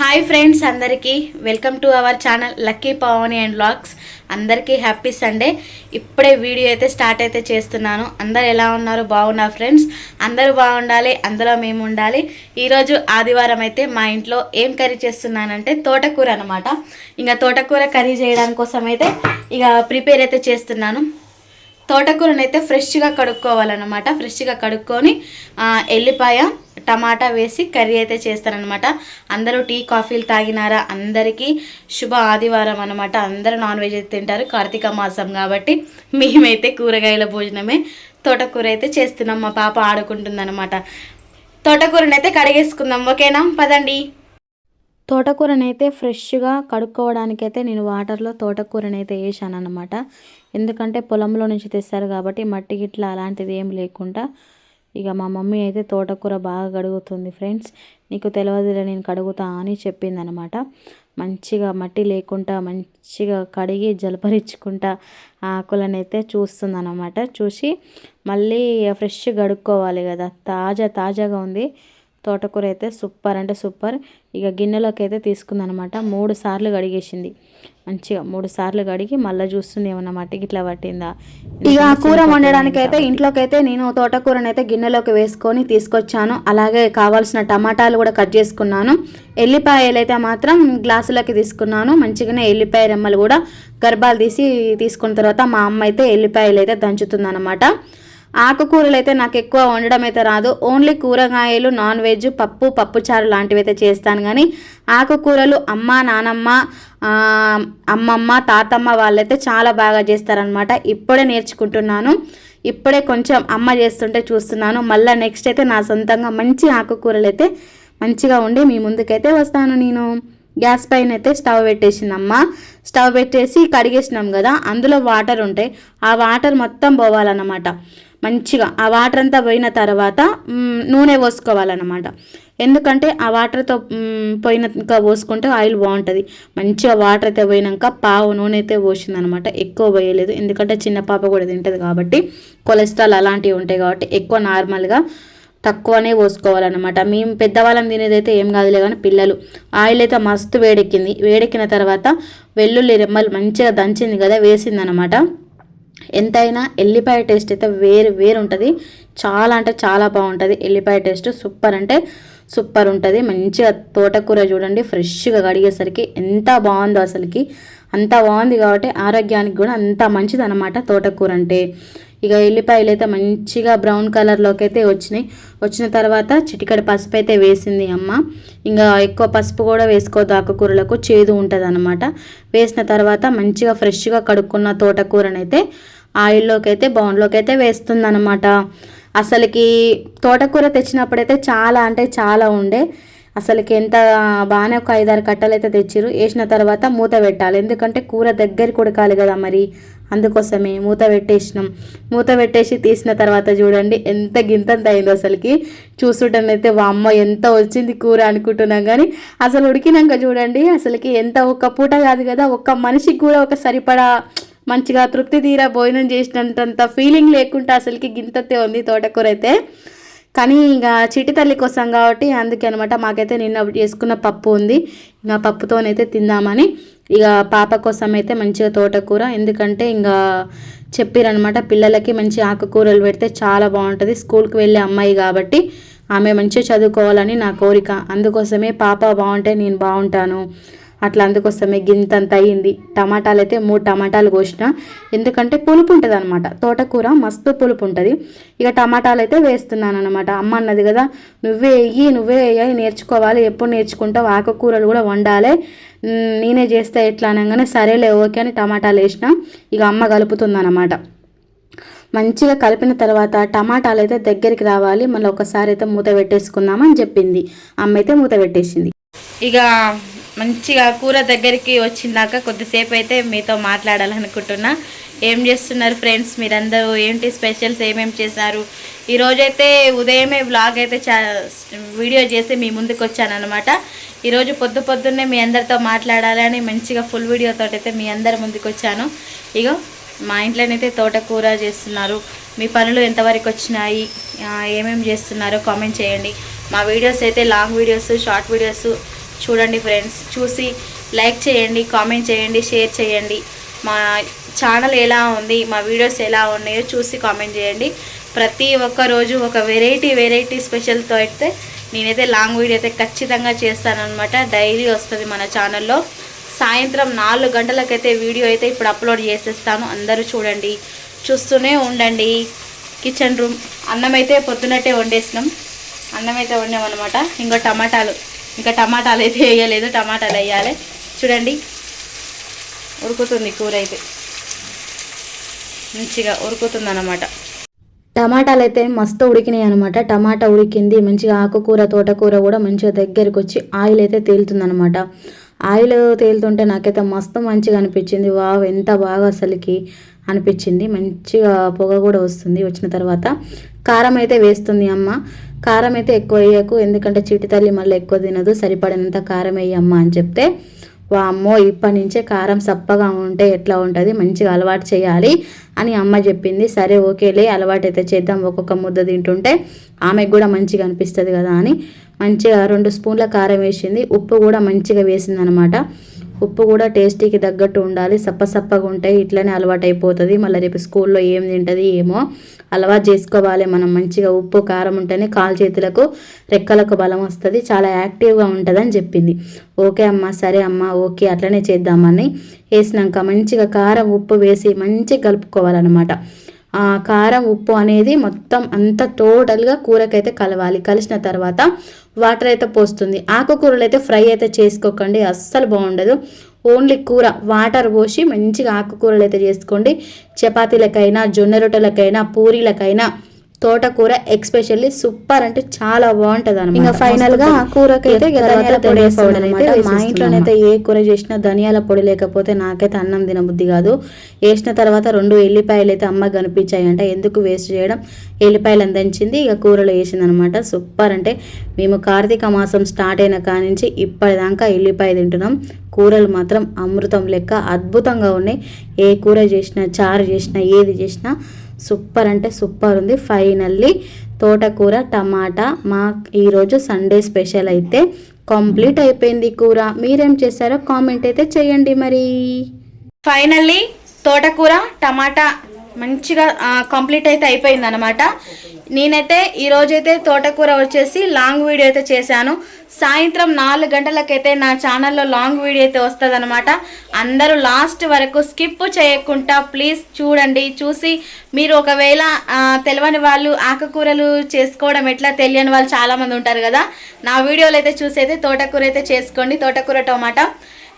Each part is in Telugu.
హాయ్ ఫ్రెండ్స్ అందరికీ welcome to our channel Lucky Pavani and vlogs అందరికీ హ్యాపీ సండే ఇప్పుడే వీడియో అయితే స్టార్ట్ అయితే చేస్తున్నాను. అందరు ఎలా ఉన్నారు? బాగున్నారు ఫ్రెండ్స్ అందరూ బాగుండాలి అందులో మేము ఉండాలి. ఈరోజు ఆదివారం అయితే మా ఇంట్లో ఏం కర్రీ చేస్తున్నానంటే తోటకూర అనమాట ఇంకా తోటకూర కర్రీ చేయడానికి కోసం అయితే ఇక ప్రిపేర్ అయితే చేస్తున్నాను. తోటకూరను అయితే ఫ్రెష్గా కడుక్కోవాలన్నమాట. ఫ్రెష్గా కడుక్కొని ఎల్లిపాయ టమాటా వేసి కర్రీ అయితే చేస్తారనమాట అందరూ టీ కాఫీలు తాగినారా? అందరికీ శుభ ఆదివారం అనమాట అందరూ నాన్ వెజ్ అయితే తింటారు. కార్తీక మాసం కాబట్టి మేమైతే కూరగాయల భోజనమే తోటకూర అయితే చేస్తున్నాం. మా పాప ఆడుకుంటుందన్నమాట. తోటకూరనైతే అయితే కడిగేసుకుందాం. ఓకేనా? పదండి. తోటకూరనైతే ఫ్రెష్గా కడుక్కోవడానికైతే నేను వాటర్లో తోటకూరనైతే వేసాను అనమాట ఎందుకంటే పొలంలో నుంచి తెస్తారు కాబట్టి మట్టి గిట్ల అలాంటిది ఏం లేకుండా ఇక మా మమ్మీ అయితే తోటకూర బాగా కడుగుతుంది ఫ్రెండ్స్. నీకు తెలియదులే నేను కడుగుతా అని చెప్పింది అనమాట మంచిగా మట్టి లేకుండా మంచిగా కడిగి జలపరించుకుంటా ఆకులనైతే చూస్తుందనమాట చూసి మళ్ళీ ఫ్రెష్ కడుక్కోవాలి కదా. తాజా తాజాగా ఉంది. తోటకూర అయితే సూపర్ అంటే సూపర్. ఇక గిన్నెలోకి అయితే తీసుకుందనమాట. మూడు సార్లు కడిగేసింది. మంచిగా మూడు సార్లు కడిగి మళ్ళీ చూస్తుంది ఏమన్నమాట ఇట్లా పట్టిందా? ఇక కూర వండడానికి అయితే ఇంట్లోకి అయితే నేను తోటకూరని అయితే గిన్నెలోకి వేసుకొని తీసుకొచ్చాను. అలాగే కావాల్సిన టమాటాలు కూడా కట్ చేసుకున్నాను. ఎల్లిపాయలు అయితే మాత్రం గ్లాసులోకి తీసుకున్నాను. మంచిగానే ఎల్లిపాయ రెమ్మలు కూడా గర్భాలు తీసి తీసుకున్న తర్వాత మా అమ్మ అయితే ఎల్లిపాయలు అయితే దంచుతుందనమాట. ఆకుకూరలు అయితే నాకు ఎక్కువ వండడం అయితే రాదు. ఓన్లీ కూరగాయలు నాన్ వెజ్ పప్పు పప్పుచారు లాంటివి అయితే చేస్తాను కానీ ఆకుకూరలు అమ్మ నానమ్మ అమ్మమ్మ తాతమ్మ వాళ్ళైతే చాలా బాగా చేస్తారనమాట ఇప్పుడే నేర్చుకుంటున్నాను. ఇప్పుడే కొంచెం అమ్మ చేస్తుంటే చూస్తున్నాను. మళ్ళీ నెక్స్ట్ అయితే నా సొంతంగా మంచి ఆకుకూరలు అయితే మంచిగా ఉండి మీ ముందుకైతే వస్తాను నేను. గ్యాస్ పైన అయితే స్టవ్ పెట్టేసిందమ్మ. స్టవ్ పెట్టేసి కడిగేసినాం కదా అందులో వాటర్ ఉంటాయి. ఆ వాటర్ మొత్తం పోవాలన్నమాట. మంచిగా ఆ వాటర్ అంతా పోయిన తర్వాత నూనె పోసుకోవాలన్నమాట. ఎందుకంటే ఆ వాటర్తో మ్, పోయినాక పోసుకుంటే ఆయిల్ బాగుంటుంది. మంచిగా వాటర్ అయితే పోయినాక పావు నూనె అయితే పోసిందనమాట ఎక్కువ పోయలేదు. ఎందుకంటే చిన్న పాప కూడా తింటుంది కాబట్టి కొలెస్ట్రాల్ అలాంటివి ఉంటాయి కాబట్టి ఎక్కువ నార్మల్గా తక్కువనే పోసుకోవాలన్నమాట. మేము పెద్దవాళ్ళం తినేదైతే ఏం కాదులే కానీ పిల్లలు. ఆయిల్ అయితే మస్తు వేడెక్కింది. వేడెక్కిన తర్వాత వెల్లుల్లి రెమ్మలు మంచిగా దంచింది కదా వేసిందనమాట ఎంతైనా ఎల్లిపాయ టేస్ట్ అయితే వేరు వేరు ఉంటుంది. చాలా అంటే చాలా బాగుంటుంది. ఎల్లిపాయ టేస్ట్ సూపర్ అంటే సూపర్ ఉంటుంది. మంచిగా తోటకూర చూడండి ఫ్రెష్గా కడిగేసరికి ఎంత బాగుందో అసలుకి. అంత బాగుంది కాబట్టి ఆరోగ్యానికి కూడా అంత మంచిది అనమాట తోటకూర అంటే. ఇక ఎల్లిపాయలు అయితే మంచిగా బ్రౌన్ కలర్లోకి అయితే వచ్చినాయి. వచ్చిన తర్వాత చిటికడ పసుపు అయితే వేసింది అమ్మ. ఇంకా ఎక్కువ పసుపు కూడా వేసుకోవద్దు ఆకుకూరలకు చేదు ఉంటుంది అనమాట వేసిన తర్వాత మంచిగా ఫ్రెష్గా కడుక్కున్న తోటకూరనైతే ఆయిల్లోకి అయితే బౌన్లోకి అయితే వేస్తుంది అనమాట అసలుకి తోటకూర తెచ్చినప్పుడైతే చాలా అంటే చాలా ఉండే. అసలుకి ఎంత బాగానే ఒక ఐదారు కట్టలు అయితే తెచ్చిరు వేసిన తర్వాత మూత పెట్టాలి. ఎందుకంటే కూర దగ్గరికి ఉడకాలి కదా మరి. అందుకోసమే మూత పెట్టేసినాం. మూత పెట్టేసి తీసిన తర్వాత చూడండి ఎంత గింతంత అయిందో అసలుకి. చూస్తుంటేనైతే వామ్మ ఎంత వచ్చింది కూర అనుకుంటున్నాం కానీ అసలు ఉడికినాక చూడండి అసలుకి ఎంత ఒక్క పూట కాదు కదా ఒక్క మనిషికి కూడా ఒక సరిపడా మంచిగా తృప్తి తీరా భోజనం చేసినంత ఫీలింగ్ లేకుండా అసలుకి గింతతే ఉంది తోటకూర అయితే. కానీ ఇక చిటి తల్లి కోసం కాబట్టి అందుకే అనమాట మాకైతే నిన్న చేసుకున్న పప్పు ఉంది. ఇంకా పప్పుతోనైతే తిందామని ఇక పాప కోసం అయితే మంచిగా తోటకూర. ఎందుకంటే ఇంకా చెప్పిరనమాట పిల్లలకి మంచి ఆకుకూరలు పెడితే చాలా బాగుంటుంది. స్కూల్కి వెళ్ళే అమ్మాయి కాబట్టి ఆమె మంచిగా చదువుకోవాలని నా కోరిక. అందుకోసమే పాప బాగుంటే నేను బాగుంటాను. అట్లా అందుకోసమే గింతంత అయ్యింది టమాటాలు అయితే మూడు టమాటాలు కోసిన. ఎందుకంటే పులుపు ఉంటుంది అనమాట తోటకూర మస్తు పులుపు ఉంటుంది ఇక టమాటాలు అయితే వేస్తున్నాను అనమాట అమ్మ అన్నది కదా నువ్వే వెయ్యి నువ్వే వేయాలి నేర్చుకోవాలి. ఎప్పుడు నేర్చుకుంటావు? ఆకుకూరలు కూడా వండాలి. నేనే చేస్తే ఎట్లా అనగానే సరేలే ఓకే అని టమాటాలు వేసిన. ఇక అమ్మ కలుపుతుందన్నమాట. మంచిగా కలిపిన తర్వాత టమాటాలు అయితే దగ్గరికి రావాలి. మళ్ళీ ఒకసారి అయితే మూత పెట్టేసుకుందామని చెప్పింది. అమ్మ అయితే మూత పెట్టేసింది. ఇక మంచిగా కూర దగ్గరికి వచ్చిందాక కొద్దిసేపు అయితే మీతో మాట్లాడాలనుకుంటున్నా. ఏం చేస్తున్నారు ఫ్రెండ్స్ మీరందరూ? ఏంటి స్పెషల్స్? ఏమేమి చేశారు? ఈరోజైతే ఉదయమే బ్లాగ్ అయితే చా వీడియో చేసి మీ ముందుకు వచ్చానమాట ఈరోజు పొద్దు పొద్దున్నే మీ అందరితో మాట్లాడాలని మంచిగా ఫుల్ వీడియోతో అయితే మీ అందరి ముందుకు వచ్చాను. ఇగో మా ఇంట్లోనైతే తోటకూర చేస్తున్నారు. మీ పనులు ఎంతవరకు వచ్చినాయి? ఏమేమి చేస్తున్నారో కామెంట్ చేయండి. మా వీడియోస్ అయితే లాంగ్ వీడియోస్ షార్ట్ వీడియోస్ చూడండి ఫ్రెండ్స్ చూసి లైక్ చేయండి కామెంట్ చేయండి షేర్ చేయండి. మా ఛానల్ ఎలా ఉంది మా వీడియోస్ ఎలా ఉన్నాయో చూసి కామెంట్ చేయండి. ప్రతి ఒక్క రోజు ఒక వెరైటీ వెరైటీ స్పెషల్తో అయితే నేనైతే లాంగ్ వీడియో అయితే ఖచ్చితంగా చేస్తానమాట డైలీ వస్తుంది మన ఛానల్లో సాయంత్రం నాలుగు గంటలకైతే వీడియో అయితే ఇప్పుడు అప్లోడ్ చేసేస్తాను. అందరూ చూడండి. చూస్తూనే ఉండండి. కిచెన్ రూమ్ అన్నం అయితే పొద్దునట్టే వండేసినాం. అన్నం అయితే వండామన్నమాట. ఇంకా టమాటాలు. ఇంకా టమాటాలు అయితే వేయలేదు టమాటాలు వేయాలి. చూడండి ఉడుకుతుంది కూర అయితే. మంచిగా ఉడుకుతుంది అనమాట టమాటాలు అయితే మస్తు ఉడికినాయి అనమాట టమాటా ఉడికింది మంచిగా ఆకుకూర తోటకూర కూడా మంచిగా దగ్గరికి వచ్చి ఆయిల్ అయితే తేలుతుంది అనమాట ఆయిల్ తేలుతుంటే నాకైతే మస్తు మంచిగా అనిపించింది. వావ్ ఎంత బాగా అసలుకి అనిపించింది. మంచిగా పొగ కూడా వస్తుంది వచ్చిన తర్వాత. కారం అయితే వేస్తుంది అమ్మ. కారం అయితే ఎక్కువ వేయకు ఎందుకంటే చిటి తల్లి మళ్ళీ ఎక్కువ తినదు సరిపడినంత కారం వేయమ్మ అని చెప్తే వామ్మో ఇప్పటి నుంచే కారం సప్పగా ఉంటే ఎట్లా ఉంటుంది? మంచిగా అలవాటు చేయాలి అని అమ్మ చెప్పింది. సరే ఓకేలే అలవాటు అయితే చేద్దాం ఒక్కొక్క ముద్ద తింటుంటే ఆమెకు కూడా మంచిగా అనిపిస్తుంది కదా అని మంచిగా రెండు స్పూన్ల కారం వేసింది. ఉప్పు కూడా మంచిగా వేసింది అనమాట ఉప్పు కూడా టేస్టీకి తగ్గట్టు ఉండాలి. సప్ప సప్పగా ఉంటాయి ఇట్లనే అలవాటు అయిపోతుంది మళ్ళీ రేపు స్కూల్లో ఏం తింటుంది ఏమో అలవాటు చేసుకోవాలి మనం. మంచిగా ఉప్పు కారం ఉంటేనే కాలు చేతులకు రెక్కలకు బలం వస్తుంది. చాలా యాక్టివ్గా ఉంటుందని చెప్పింది. ఓకే అమ్మ సరే అమ్మ ఓకే అట్లనే చేద్దామని వేసినాక మంచిగా కారం ఉప్పు వేసి మంచిగా కలుపుకోవాలన్నమాట. కారం ఉప్పు అనేది మొత్తం అంతా టోటల్గా కూరకైతే కలవాలి. కలిసిన తర్వాత వాటర్ అయితే పోస్తుంది. ఆకుకూరలు అయితే ఫ్రై అయితే చేసుకోకండి. అస్సలు బాగుండదు. ఓన్లీ కూర వాటర్ పోసి మంచిగా ఆకుకూరలు అయితే చేసుకోండి. చపాతీలకైనా జొన్న రొట్టెలకైనా పూరీలకైనా తోటకూర ఎక్స్పెషల్లీ సూపర్ అంటే చాలా బాగుంటది అనమాట ఇంకా ఫైనల్గా కూరకైతే ధనియాల పొడి వేసుకోవడం మా ఇంట్లోనైతే ఏ కూర చేసినా ధనియాల పొడి లేకపోతే నాకైతే అన్నం తినబుద్ధి కాదు. వేసిన తర్వాత రెండు ఎల్లిపాయలు అయితే అమ్మ కనిపించాయంట. ఎందుకు వేస్ట్ చేయడం? ఎల్లిపాయలు అందించింది ఇక కూరలో వేసింది అనమాట సూపర్ అంటే మేము కార్తీక మాసం స్టార్ట్ అయిన కానించి ఇప్పటిదాకా ఎల్లిపాయ తింటున్నాం. కూరలు మాత్రం అమృతం లెక్క అద్భుతంగా ఉన్నాయి. ఏ కూర చేసినా చారు చేసినా ఏది చేసినా సూపర్ అంటే సూపర్ ఉంది. ఫైనల్లీ తోటకూర టమాటా. మా ఈరోజు సండే స్పెషల్ అయితే కంప్లీట్ అయిపోయింది కూర. మీరేం చేశారో కామెంట్ అయితే చేయండి మరి. ఫైనల్లీ తోటకూర టమాటా మంచిగా కంప్లీట్ అయితే అయిపోయింది అనమాట నేనైతే ఈరోజైతే తోటకూర వచ్చేసి లాంగ్ వీడియో అయితే చేశాను. సాయంత్రం నాలుగు గంటలకైతే నా ఛానల్లో లాంగ్ వీడియో అయితే వస్తుంది అనమాట అందరూ లాస్ట్ వరకు స్కిప్ చేయకుండా ప్లీజ్ చూడండి చూసి మీరు ఒకవేళ తెలియని వాళ్ళు ఆకుకూరలు చేసుకోవడం ఎట్లా తెలియని వాళ్ళు చాలామంది ఉంటారు కదా నా వీడియోలు అయితే చూసి అయితే తోటకూర అయితే చేసుకోండి. తోటకూర టమాటా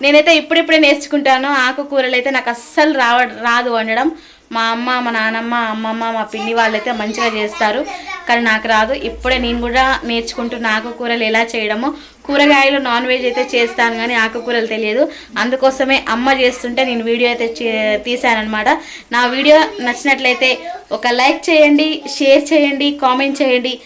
నేనైతే ఇప్పుడిప్పుడే నేర్చుకుంటాను. ఆకుకూరలు అయితే నాకు అస్సలు రావ రాదు వండడం. మా అమ్మ మా నానమ్మ అమ్మమ్మ మా పిన్ని వాళ్ళైతే మంచిగా చేస్తారు. కానీ నాకు రాదు. ఇప్పుడే నేను కూడా నేర్చుకుంటున్న ఆకుకూరలు ఎలా చేయడమో కూరగాయలు నాన్ వెజ్ అయితే చేస్తాను కానీ ఆకుకూరలు తెలియదు. అందుకోసమే అమ్మ చేస్తుంటే నేను వీడియో అయితే చే- నా వీడియో నచ్చినట్లయితే ఒక లైక్ చేయండి షేర్ చేయండి కామెంట్ చేయండి.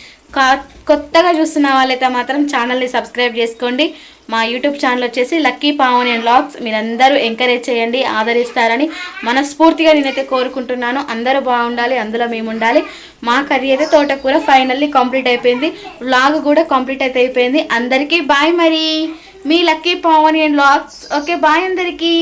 కొత్తగా చూస్తున్న వాళ్ళైతే మాత్రం ఛానల్ని సబ్స్క్రైబ్ చేసుకోండి. మా యూట్యూబ్ ఛానల్ వచ్చేసి లక్కీ పావన్ అండ్ లాగ్స్ మీరందరూ ఎంకరేజ్ చేయండి ఆదరిస్తారని మనస్ఫూర్తిగా నేనైతే కోరుకుంటున్నాను. అందరూ బాగుండాలి అందులో మేము ఉండాలి మా కర్రీ అయితే తోటకూర ఫైనల్లీ కంప్లీట్ అయిపోయింది. వ్లాగ్ కూడా కంప్లీట్ అయితే అయిపోయింది. అందరికీ బాయ్ మరి. మీ Lucky Pavani and logs okay bye అందరికీ.